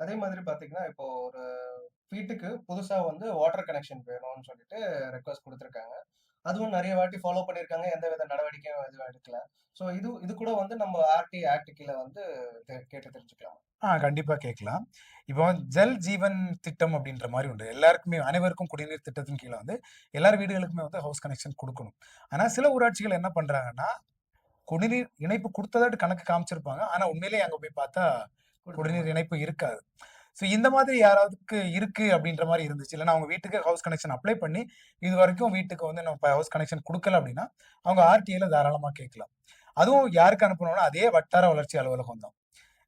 அதே மாதிரி பார்த்தீங்கன்னா, இப்போ ஒரு வீட்டுக்கு புதுசா வந்து வாட்டர் கனெக்ஷன் வேணும்னு சொல்லிட்டு ரெக்வெஸ்ட் கொடுத்துருக்காங்க அதுவும் நிறைய வாட்டி ஃபாலோ பண்ணியிருக்காங்க. எந்த வித நடவடிக்கையும் எதுவும் எடுக்கல. ஸோ இது இது கூட வந்து நம்ம ஆர்டி ஆக்ட் கீழே வந்து கேட்டு தெரிஞ்சுக்கலாம் ஆ கண்டிப்பாக கேட்கலாம். இப்போ ஜல் ஜீவன் திட்டம் அப்படின்ற மாதிரி உண்டு. எல்லாருக்குமே அனைவருக்கும் குடிநீர் திட்டத்தின் கீழே வந்து எல்லார் வீடுகளுக்குமே வந்து ஹவுஸ் கனெக்ஷன் கொடுக்கணும் ஆனால் சில ஊராட்சிகள் என்ன பண்ணுறாங்கன்னா குடிநீர் இணைப்பு கொடுத்ததாட்டு கணக்கு காமிச்சிருப்பாங்க. ஆனால் உண்மையிலேயே அங்கே போய் பார்த்தா குடிநீர் இணைப்பு இருக்காது. ஸோ இந்த மாதிரி யாராவதுக்கு இருக்கு அப்படின்ற மாதிரி இருந்துச்சு. இல்லன்னா அவங்க வீட்டுக்கு ஹவுஸ் கனெக்ஷன் அப்ளை பண்ணி, இது வரைக்கும் வீட்டுக்கு வந்து நம்ம ஹவுஸ் கனெக்ஷன் கொடுக்கல அப்படின்னா, அவங்க ஆர்டிஐல தாராளமாக கேட்கலாம். அதுவும் யாருக்கு அனுப்பணும்னா, அதே வட்டார வளர்ச்சி அலுவலகம் தான்.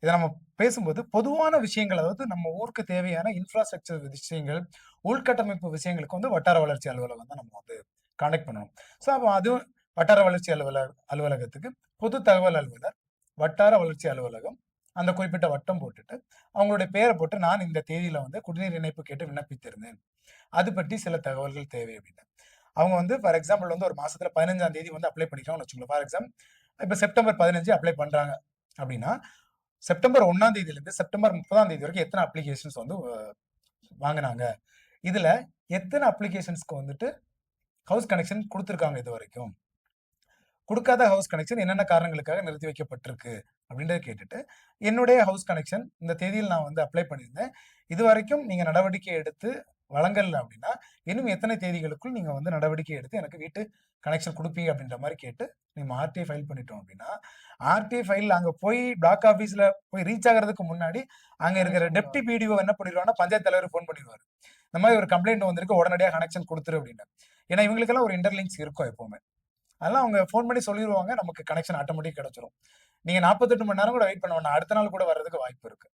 இதை நம்ம பேசும்போது பொதுவான விஷயங்கள், அதாவது நம்ம ஊருக்கு தேவையான இன்ஃப்ராஸ்ட்ரக்சர் விஷயங்கள், உள்கட்டமைப்பு விஷயங்களுக்கு வந்து வட்டார வளர்ச்சி அலுவலகம் தான் நம்ம வந்து கான்டாக்ட் பண்ணணும். ஸோ அப்போ அதுவும் வட்டார வளர்ச்சி அலுவலக அலுவலகத்துக்கு பொது தகவல் அலுவலர், வட்டார வளர்ச்சி அலுவலகம், அந்த குறிப்பிட்ட வட்டம் போட்டுட்டு, அவங்களுடைய பேரை போட்டு நான் இந்த தேதியில வந்து குடிநீர் இணைப்பு கேட்டு விண்ணப்பித்திருந்தேன். அது பற்றி சில தகவல்கள் தேவை அப்படின்னு. அவங்க வந்து ஃபார் எக்ஸாம்பிள் வந்து ஒரு மாசத்துல 15ஆம் தேதி வந்து அப்ளை பண்ணிக்கிறாங்கன்னு வச்சுக்கோங்க ஃபார் எக்ஸாம்பிள் இப்போ செப்டம்பர் 15 அப்ளை பண்றாங்க அப்படின்னா, செப்டம்பர் ஒன்னாம் தேதியிலிருந்து செப்டம்பர் 30ஆம் தேதி வரைக்கும் எத்தனை அப்ளிகேஷன்ஸ் வந்து வாங்கினாங்க இதுல எத்தனை அப்ளிகேஷன்ஸ்க்கு வந்துட்டு ஹவுஸ் கனெக்ஷன் கொடுத்துருக்காங்க இது வரைக்கும் குடுக்காத ஹவுஸ் கனெக்ஷன் என்னென்ன காரணங்களுக்காக நிறுத்தி வைக்கப்பட்டிருக்கு அப்படின்றத கேட்டுட்டு, என்னுடைய ஹவுஸ் கனெக்ஷன் இந்த தேதியில் நான் வந்து அப்ளை பண்ணியிருந்தேன். இதுவரைக்கும் நீங்க நடவடிக்கை எடுத்து வழங்கல அப்படின்னா, இன்னும் எத்தனை தேதிகளுக்குள் நீங்க வந்து நடவடிக்கை எடுத்து எனக்கு வீட்டு கனெக்ஷன் குடுப்பீங்க அப்படின்ற மாரி கேட்டு, நம்ம ஆர்டிஐ ஃபைல் பண்ணிட்டோம் அப்படின்னா, ஆர்டிஐ ஃபைல் அங்க போய் பிளாக் ஆஃபீஸ்ல போய் ரீச் ஆகுறதுக்கு முன்னாடி, அங்க இருக்கிற டெப்டி பிடிஓ என்ன பண்ணிருவாருன்னா, பஞ்சாயத்து தலைவருக்கு ஃபோன் பண்ணிருவாரு. இந்த மாரி ஒரு கம்ப்ளைண்ட் வந்திருக்கு. உடனடியா கனெக்ஷன் குடுத்துரு அப்படின்னு. ஏன்னா இவங்களுக்கெல்லாம் ஒரு இன்டர்லிங்க்ஸ் இருக்கும் எப்பவுமே. அதெல்லாம் அவங்க ஃபோன் பண்ணி சொல்லிடுவாங்க நமக்கு கனெக்ஷன் ஆட்டோமேட்டிக் கிடைச்சிரும். நீங்க 48 மணி நேரம் கூட வெயிட் பண்ண வேண்டாம். அடுத்த நாள் கூட வர்றதுக்கு வாய்ப்பு இருக்கு.